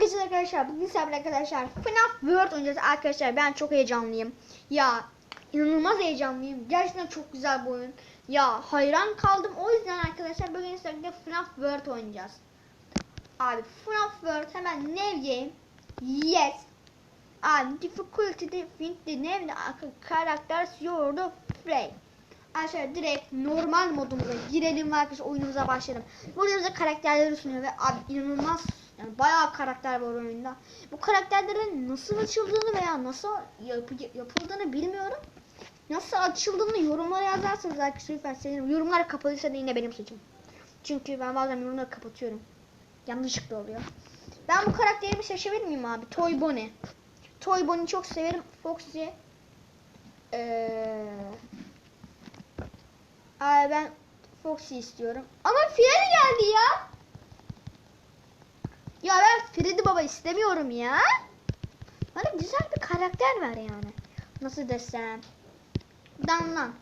Herkese arkadaşlar bugün sabır arkadaşlar FNAF World oynayacağız. Arkadaşlar ben çok heyecanlıyım. Ya inanılmaz heyecanlıyım. Gerçekten çok güzel bir oyun. Ya hayran kaldım. O yüzden arkadaşlar bugün sizlerle FNAF World oynayacağız. Abi FNAF World hemen new yes. Abi difficulty de find the name characters you to play. Arkadaşlar direkt normal modumuza girelim ve arkadaşlar oyunumuza başlayalım. Burada bize karakterleri sunuyor ve abi inanılmaz yani bayağı karakter var oyunda. Bu karakterlerin nasıl açıldığını veya nasıl yapı, yapıldığını bilmiyorum. Nasıl açıldığını yorumlara yazarsanız arkadaşlar lütfen sevinirim. Yorumlar kapalıysa da yine benim suçum. Çünkü ben bazen yorumları kapatıyorum. Yanlışlıkla oluyor. Ben bu karakterimi seçebilir miyim abi? Toy Bonnie. Toy Bonnie'yi çok severim. Foxy. Eee... Ay ben Foxy istiyorum. Ama Freddy geldi ya. Ya ben Freddy baba istemiyorum ya. Bana güzel bir karakter ver yani. Nasıl desem. Dan lan.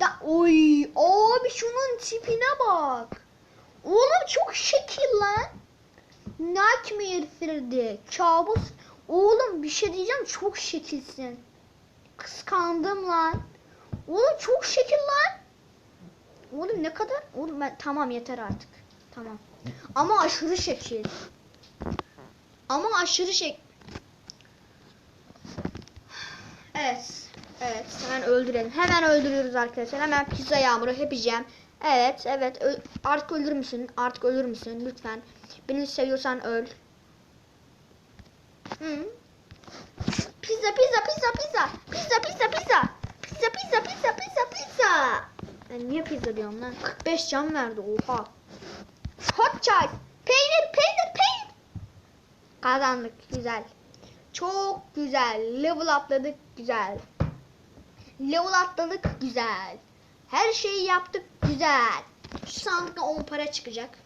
Da Oy, abi şunun tipine bak. Oğlum çok şekil lan. Nightmare Freddy. Kabus. Oğlum bir şey diyeceğim çok şekilsin. Kıskandım lan. Oğlum çok şekil lan. Oğlum ne kadar? Oğlum ben tamam yeter artık. Tamam. Ama aşırı şekil. Ama aşırı şek. Evet. Evet. Hemen öldürelim. Hemen öldürüyoruz arkadaşlar. Hemen pizza yağmuru hep yiyeceğim. Evet. Evet. Ö- artık ölür müsün? Artık ölür müsün? Lütfen. Beni seviyorsan öl. Hı. Pizza pizza pizza pizza. Pizza pizza pizza. Pizza pizza pizza pizza pizza. Ben niye pizza diyorum lan? 45 can verdi oha. Hot çay. Peynir peynir. Kazandık güzel. Çok güzel. Level atladık güzel. Level atladık güzel. Her şeyi yaptık güzel. Şu sandıkta 10 para çıkacak.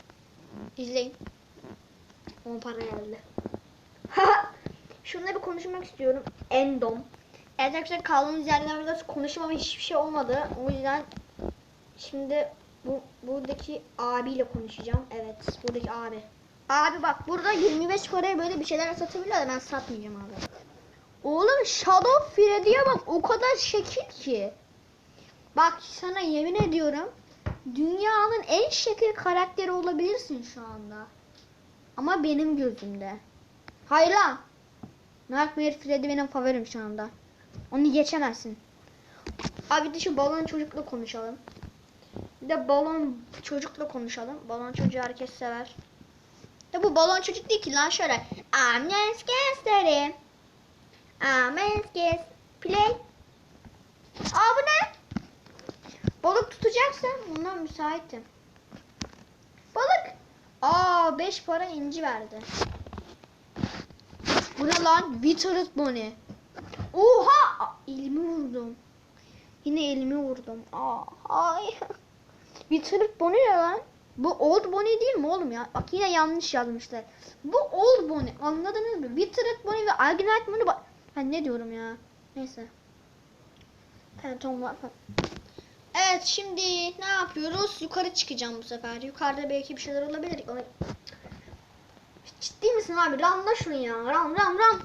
İzleyin. 10 para geldi. Şununla bir konuşmak istiyorum. Endom. Evet arkadaşlar kaldığımız yerden biraz konuşmama hiçbir şey olmadı. O yüzden şimdi bu buradaki abiyle konuşacağım. Evet buradaki abi. Abi bak burada 25 paraya böyle bir şeyler satabiliyor da ben satmayacağım abi. Oğlum Shadow Freddy'ye bak o kadar şekil ki. Bak sana yemin ediyorum dünyanın en şekil karakteri olabilirsin şu anda. Ama benim gözümde. Hayır lan. Nightmare Freddy benim favorim şu anda. Onu geçemezsin. Abi de şu balon çocukla konuşalım. Bir de balon çocukla konuşalım. Balon çocuğu herkes sever. De bu balon çocuk değil ki lan şöyle. Just gösterim. I'm just play. Aa bu ne? Balık tutacaksan bundan müsaitim. Balık. Aa 5 para inci verdi. Bu ne lan? Withered Bonnie. Oha! Elimi vurdum. Yine elimi vurdum. Aa, hayır. Withered Bonnie ne lan? Bu Old Bonnie değil mi oğlum ya? Bak yine yanlış yazmışlar. Bu Old Bonnie. Anladınız mı? Withered Bonnie ve Alginite Bonnie. Ben ne diyorum ya? Neyse. Phantomlar falan. Evet şimdi ne yapıyoruz? Yukarı çıkacağım bu sefer. Yukarıda belki bir şeyler olabilir. Ciddi misin abi? Ramla şunu ya. Ram ram ram.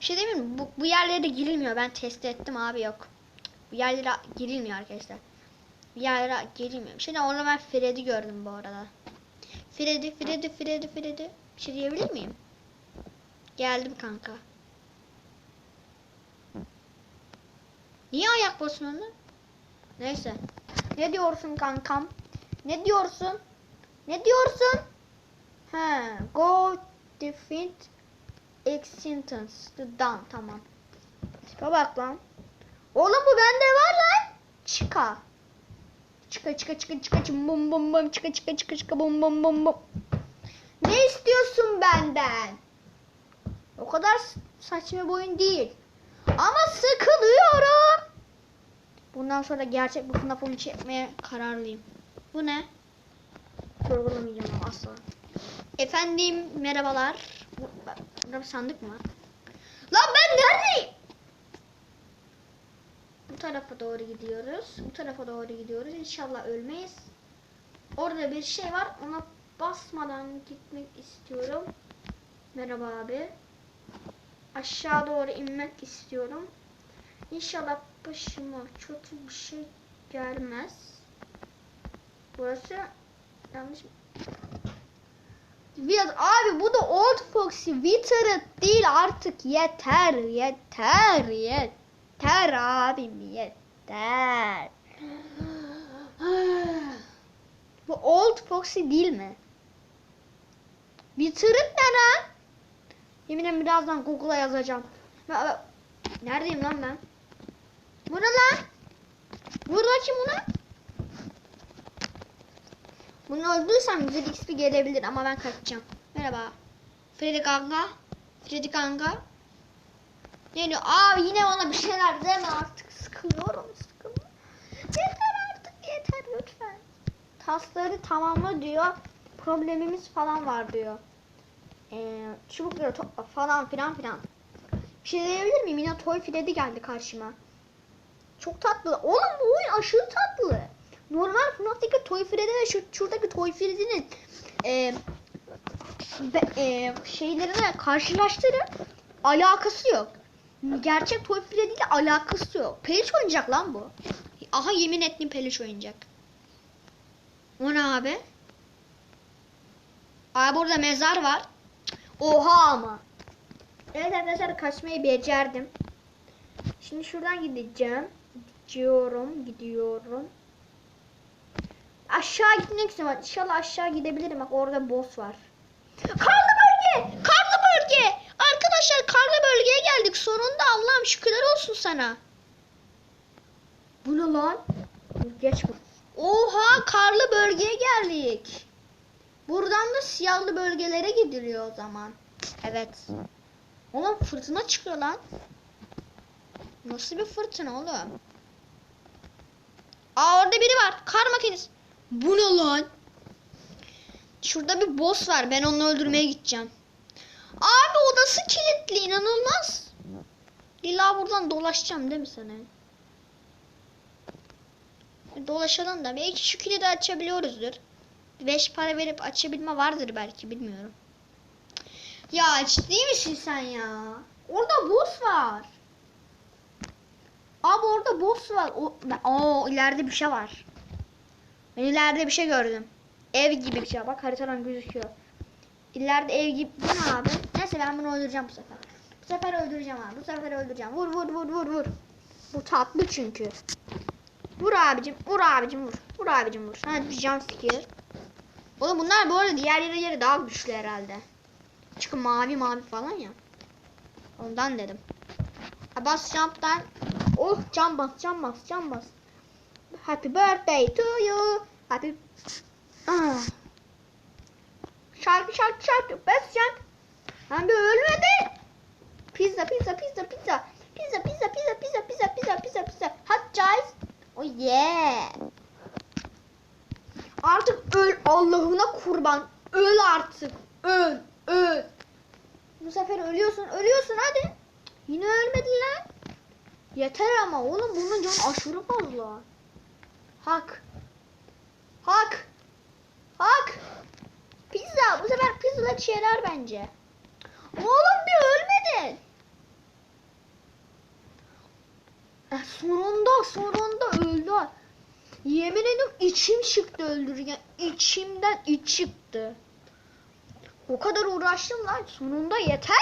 Bir şey değil mi? Bu, bu yerlere girilmiyor. Ben test ettim abi yok. Bu yerlere girilmiyor arkadaşlar. Bu yerlere girilmiyor. Şimdi orada ben Freddy gördüm bu arada. Freddy, Freddy, Freddy, Freddy. Bir şey diyebilir miyim? Geldim kanka. Niye ayak basıyorsun lan? Neyse. Ne diyorsun kankam? Ne diyorsun? Ne diyorsun? He, go defeat Exintence. Done tamam. Tipe bak lan. Oğlum bu bende var lan. Çıka. Çıka çıka çıka çıka çıka bum bum bum çıka çıka çıka çıka bum bum bum bum. Ne istiyorsun benden? O kadar saçma bir oyun değil. Ama sıkılıyorum. Bundan sonra gerçek bir FNAF çekmeye kararlıyım. Bu ne? Sorgulamayacağım ama asla. Efendim merhabalar. Bu- Burada bir sandık mı var? Lan ben neredeyim? Bu tarafa doğru gidiyoruz. Bu tarafa doğru gidiyoruz. İnşallah ölmeyiz. Orada bir şey var. Ona basmadan gitmek istiyorum. Merhaba abi. Aşağı doğru inmek istiyorum. İnşallah başıma kötü bir şey gelmez. Burası yanlış mı? Biraz abi bu da Old Foxy Wither'ı değil artık yeter yeter yeter abim yeter. bu Old Foxy değil mi? Wither'ın ne lan? Yeminim birazdan Google'a yazacağım. Ben- Neredeyim lan ben? Bu ne lan? Burada kim buna? Bunu öldürürsem güzel XP gelebilir ama ben kaçacağım. Merhaba. Freddy Ganga. Freddy Ganga. Yani abi yine bana bir şeyler deme artık sıkılıyorum sıkılıyorum. Yeter artık yeter lütfen. Tasları tamamla diyor. Problemimiz falan var diyor. Ee, çubukları topla falan filan filan. Bir şey diyebilir miyim? Yine Toy Freddy geldi karşıma. Çok tatlı. Oğlum bu oyun aşırı tatlı. Normal FNAF'taki Toy Freddy ve şu, şuradaki Toy Freddy'nin e, be, e, şeylerine karşılaştırın. Alakası yok. Gerçek Toy Freddy ile alakası yok. Peluş oyuncak lan bu. Aha yemin ettim peluş oyuncak. O ne abi? Abi burada mezar var. Oha ama. Evet arkadaşlar kaçmayı becerdim. Şimdi şuradan gideceğim. Gidiyorum, gidiyorum. Aşağı gitmek istiyorum. İnşallah aşağı gidebilirim. Bak orada boss var. Karlı bölge! Karlı bölge! Arkadaşlar karlı bölgeye geldik. Sonunda Allah'ım şükürler olsun sana. Bu ne lan? Geç bu. Oha karlı bölgeye geldik. Buradan da siyahlı bölgelere gidiliyor o zaman. Evet. Oğlum fırtına çıkıyor lan. Nasıl bir fırtına oğlum? Aa orada biri var. Kar makinesi. Bu ne lan? Şurada bir boss var. Ben onu öldürmeye gideceğim. Abi odası kilitli. inanılmaz. İlla buradan dolaşacağım değil mi sana? Dolaşalım da. Belki şu kilidi açabiliyoruzdur. 5 para verip açabilme vardır belki bilmiyorum. Ya ciddi misin sen ya? Orada boss var. Abi orada boss var. O, o ileride bir şey var. Ben ileride bir şey gördüm. Ev gibi bir şey. Bak haritadan gözüküyor. İleride ev gibi. Bu ne abi? Neyse ben bunu öldüreceğim bu sefer. Bu sefer öldüreceğim abi. Bu sefer öldüreceğim. Vur vur vur vur vur. Bu tatlı çünkü. Vur abicim. Vur abicim vur. Vur abicim vur. Hadi bir jump scare. Oğlum bunlar bu arada diğer yere göre daha güçlü herhalde. Çünkü mavi mavi falan ya. Ondan dedim. Ha, bas jump'tan. Oh cam bas cam bas cam bas. Happy birthday to you. Happy. Ah. Şarkı şarkı şarkı. Bas jump. Ben bir ölmedi. Pizza pizza pizza pizza. Pizza pizza pizza pizza pizza pizza pizza pizza. Hot guys. Oh yeah. Artık öl Allah'ına kurban. Öl artık. Öl. Öl. Bu sefer ölüyorsun. Ölüyorsun hadi. Yine ölmedin lan. Yeter ama oğlum bunun canı aşırı fazla. Hak. Hak. Hak. Pizza. Bu sefer pizza yarar bence. Oğlum bir ölmedin. Eh, sonunda sonunda öldü. Yemin ediyorum içim çıktı öldürürken. İçimden iç çıktı. O kadar uğraştım lan. Sonunda yeter.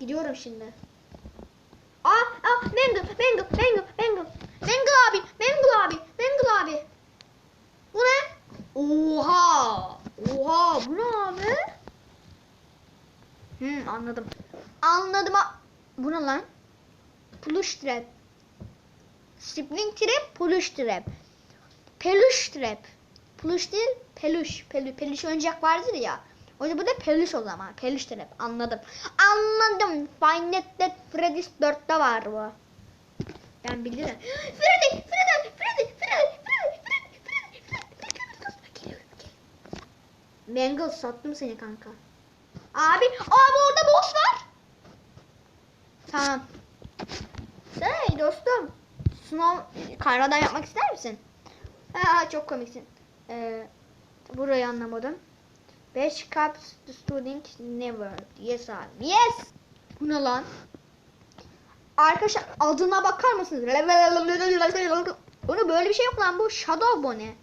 Gidiyorum şimdi. Aa, aa, Mangle, Mangle, Mangle, Mangle. Mangle abi, Mangle abi, Mangle abi. Bu ne? Oha! Oha, bu ne abi? Hmm, anladım. Anladım. Bu ne lan? Plush trap. Spring trap, plush trap. Peluş trap. Plush değil, peluş. Pelu, peluş oyuncak vardır ya. O yüzden bu da peluş o zaman. Peluş trap. Anladım. Anladım. Five Nights at Freddy's 4'te var bu. Ben bilirim. Freddy, Freddy, Freddy, Freddy, Freddy, Freddy, Freddy. Mangle sattım seni kanka. Abi, abi orada boss var. Tamam. Hey dostum. Snow karradan yapmak ister misin? Ha, çok komiksin. Ee, burayı anlamadım. Beş cups the student never. Yes abi. Yes. Bu ne lan? Arkadaşlar adına bakar mısınız? Onu böyle bir şey yok lan bu Shadow Bonnie.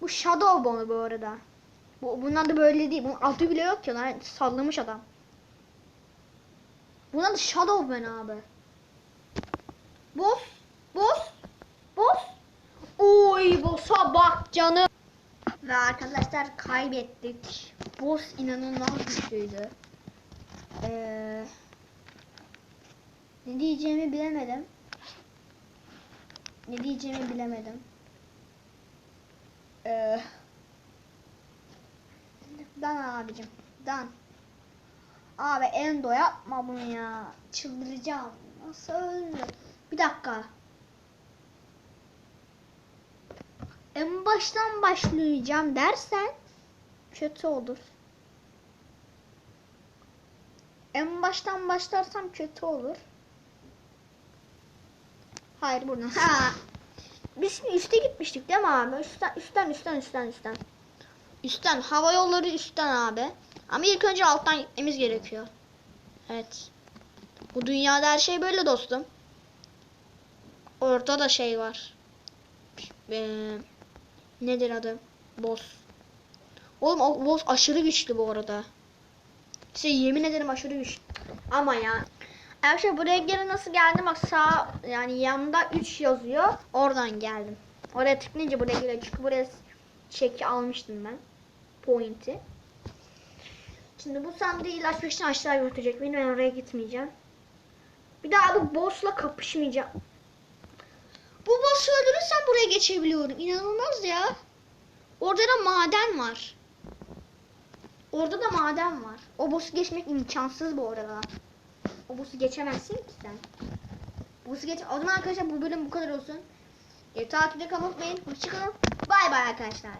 Bu Shadow Bonnie bu arada. Bu, bunun adı böyle değil. Bunun adı bile yok ki lan. Sallamış adam. Bunun adı Shadow Bonnie abi. Boss. Boss. Boss. Oy boss'a bak canım. Ve arkadaşlar kaybettik. Boss inanılmaz güçlüydü. Ee, ne diyeceğimi bilemedim. Ne diyeceğimi bilemedim. Ee, Dan abicim. Dan. Abi Endo yapma bunu ya. Çıldıracağım. Nasıl öldü? Bir dakika. En baştan başlayacağım dersen kötü olur. En baştan başlarsam kötü olur. Hayır buradan. Ha. Biz üste gitmiştik değil mi abi? Üstten üstten üstten üstten üstten. Üstten hava yolları üstten abi. Ama ilk önce alttan gitmemiz gerekiyor. Evet. Bu dünyada her şey böyle dostum. Orada da şey var. Ee, nedir adı? Boss. Oğlum o boss aşırı güçlü bu arada. Size yemin ederim aşırı güçlü. Ama ya. Arkadaşlar buraya geri nasıl geldim? Bak sağ yani yanında 3 yazıyor. Oradan geldim. Oraya tıklayınca buraya geliyor. Çünkü buraya çeki almıştım ben. Point'i. Şimdi bu sandığı ilaç için aşağı götürecek beni. Ben oraya gitmeyeceğim. Bir daha bu boss'la kapışmayacağım. Bu boss'u öldürürsem buraya geçebiliyorum. İnanılmaz ya. Orada da maden var. Orada da maden var. O boss'u geçmek imkansız bu arada. O boss'u geçemezsin ki sen. Boss'u geç. O zaman arkadaşlar bu bölüm bu kadar olsun. E, takipte kalmayı. Hoşçakalın. Bay bay arkadaşlar.